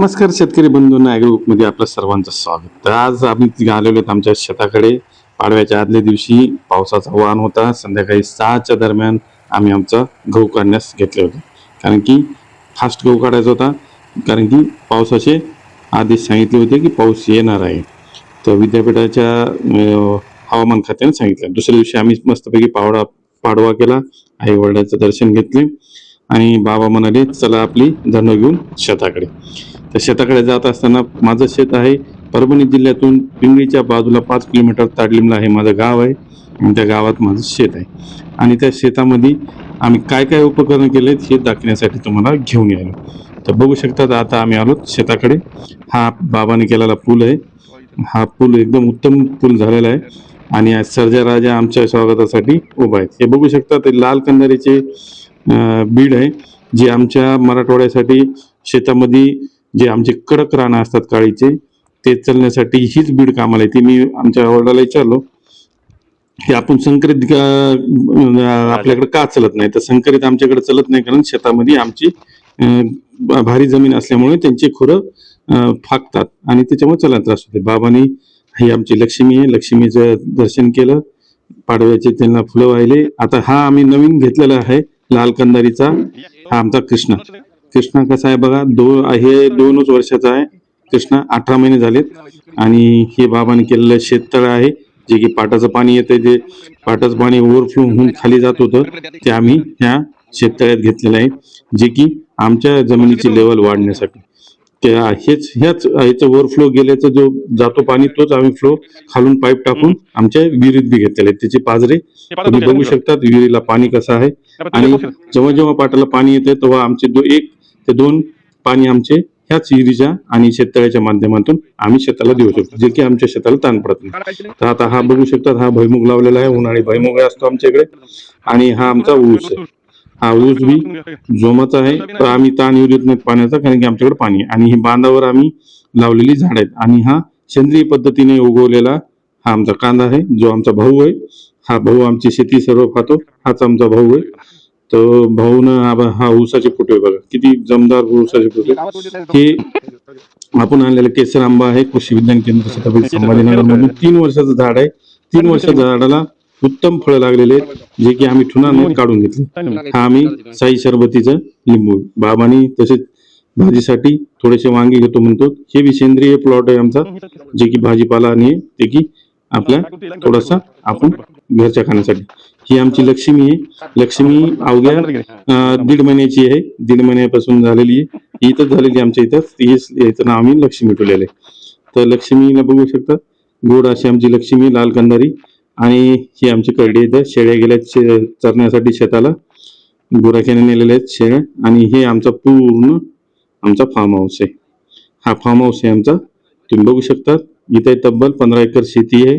नमस्कार शेतकरी बंधूंना मध्ये आपलं सर्वांचं स्वागत. तर आज आम्ही आलेलो आहेत आमच्या शेताकडे. पाडव्याच्या आदल्या दिवशी पावसाचा वाहन होता. संध्याकाळी सहाच्या दरम्यान आम्ही आमचा गहू काढण्यास घेतले होते. कारण की फास्ट गहू काढायचा होता. कारण की पावसाचे आदेश सांगितले होते की पाऊस येणार आहे. तर विद्यापीठाच्या हवामान खात्याने सांगितलं. दुसऱ्या दिवशी आम्ही मस्तपैकी पावडा पाडवा केला. आई वडिलांचं दर्शन घेतले. आणि बाबा म्हणाले चला आपली धनं घेऊन शेताकडे. तर शेताकडे जात असताना माझं शेत आहे. परभणी जिल्ह्यातून पिंगळीच्या बाजूला पाच किलोमीटर ताडलिमला हे माझं गाव आहे. आणि त्या गावात माझं शेत आहे. आणि त्या शेतामध्ये आम्ही काय काय उपकरण केले हे दाखवण्यासाठी तुम्हाला घेऊन यायलो. तर बघू शकतात आता आम्ही आलो शेताकडे. हा बाबाने केलेला पूल आहे. हा पूल एकदम उत्तम पूल झालेला आहे. आणि आज सर्जा राजा आमच्या स्वागतासाठी उभा आहेत. हे बघू शकता ते लाल कंदारीचे बीड आहे जे आमच्या मराठवाड्यासाठी शेतामध्ये जे आमचे कडक रानं असतात काळीचे ते चलण्यासाठी हीच बीड कामाला येते. मी आमच्या वडिलाला विचारलो की आपण संकरित आपल्याकडे का चलत नाही? तर संकरित आमच्याकडे चलत नाही कारण शेतामध्ये आमची भारी जमीन असल्यामुळे त्यांची खुरं अं, फाकतात आणि त्याच्यामुळे चला त्रास होते. बाबांनी ही आमची लक्ष्मी आहे. लक्ष्मीचं दर्शन केलं. पाडव्याचे त्यांना फुलं वाहिले. आता हा आम्ही नवीन घेतलेला आहे लाल कंदारीचा. हा आमचा कृष्णा. कृष्णा कसा आहे बघा दो हे दोनच वर्षाचा आहे. कृष्णा अठरा महिने झालेत. आणि हे बाबाने केलेलं शेततळ आहे जे की पाटाचं पाणी येतं जे पाटाचं पाणी ओव्हरफ्लो होऊन खाली जात होतं ते आम्ही ह्या शेततळ्यात घेतलेलं आहे जे की आमच्या जमिनीची लेवल वाढण्यासाठी. त्या हेच ह्याच ह्याचं ओव्हरफ्लो गेल्याचं जो जातो पाणी तोच आम्ही फ्लो खालून पाईप टाकून आमच्या विहिरीत बी घेतलेले आहेत त्याचे पाजरे तुम्ही बघू शकतात विहिरीला पाणी कसं आहे. आणि जेव्हा जेव्हा पाटाला पाणी येते तेव्हा आमचे दो एक ते दोन पाणी आमचे ह्याच विहिरीच्या आणि शेततळ्याच्या माध्यमातून आम्ही शेताला देऊ शकतो जे की आमच्या शेताला ताण पडत नाही. तर आता हा बघू शकतात हा भैमुग लावलेला आहे उन्हाळी भैमुग असतो आमच्या इकडे. आणि हा आमचा ऊस आहे. हा ऊस बी जोमाचा आहे तर आम्ही ताण येऊ देत नाही पाण्याचा कारण की आमच्याकडे पाणी आहे. आणि ही बांधावर आम्ही लावलेली झाड आहेत. आणि हा सेंद्रिय पद्धतीने उगवलेला हा आमचा कांदा आहे जो आमचा भाऊ आहे. हा भाऊ आमची शेती सर्व खातो हाच आमचा भाऊ आहे. तर भाऊनं हा हा ऊसाचे फुटे बघा. किती जमदार ऊसाचे फुटे हे आपण आणलेलं केसर आंबा आहे कृषी विज्ञान केंद्र छत्रपती संभाजीनगर मधून. तीन वर्षाचं झाड आहे. तीन वर्षाच्या झाडाला उत्तम फळ लागलेले आहेत जे की आम्ही ठुनाने काढून घेतले. हा आम्ही साई सरबतीचं लिंबू बाबांनी तसेच भाजीसाठी थोडेसे वांगे घेतो म्हणतो. हे बी सेंद्रिय प्लॉट आहे आमचा जे की भाजीपाला आणि ते की आपल्या थोडासा आपण घरच्या खाण्यासाठी. ही आमची लक्ष्मी आहे. लक्ष्मी अवघ्या दीड महिन्याची आहे. दीड महिन्यापासून झालेली आहे. इथंच झालेली आमच्या इथं. तीच याचं नाव आम्ही लक्ष्मी ठेवलेलं आहे. तर लक्ष्मीला बघू शकता. गोड अशी आमची लक्ष्मी लाल कंदारी आणि ही आमची करडी इथं शेळ्या गेल्या चरण्यासाठी शेताला. गुराख्याने नेलेल्या आहेत शेळ्या आणि हे आमचा पूर्ण आमचा फार्म हाऊस आहे. हा फार्म हाऊस आहे आमचा. तुम्ही बघू शकता. इथे तब्बल पंधरा एकर शेती आहे.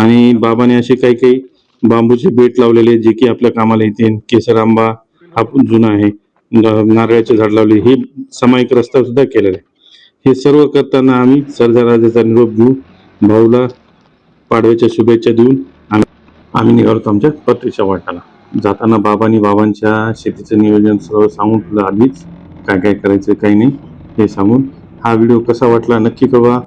आणि बाबाने असे काही काही बांबूचे बेट लावलेले जे की आपल्या कामाला येते. केसर आंबा हा जुना आहे. नारळाचे झाड लावले हे सामायिक रस्ता सुद्धा केलेला आहे. हे सर्व करताना आम्ही सर्जा राजाचा निरोप घेऊ भाऊला पाडव्याच्या शुभेच्छा देऊन आम्ही आम्ही निघालो आमच्या पत्रीच्या वाटाला जाताना बाबांनी बाबांच्या शेतीचं नियोजन सर्व सांगून तुला आधीच काय काय करायचं काही नाही हे सांगून हा व्हिडिओ कसा वाटला नक्की कळवा.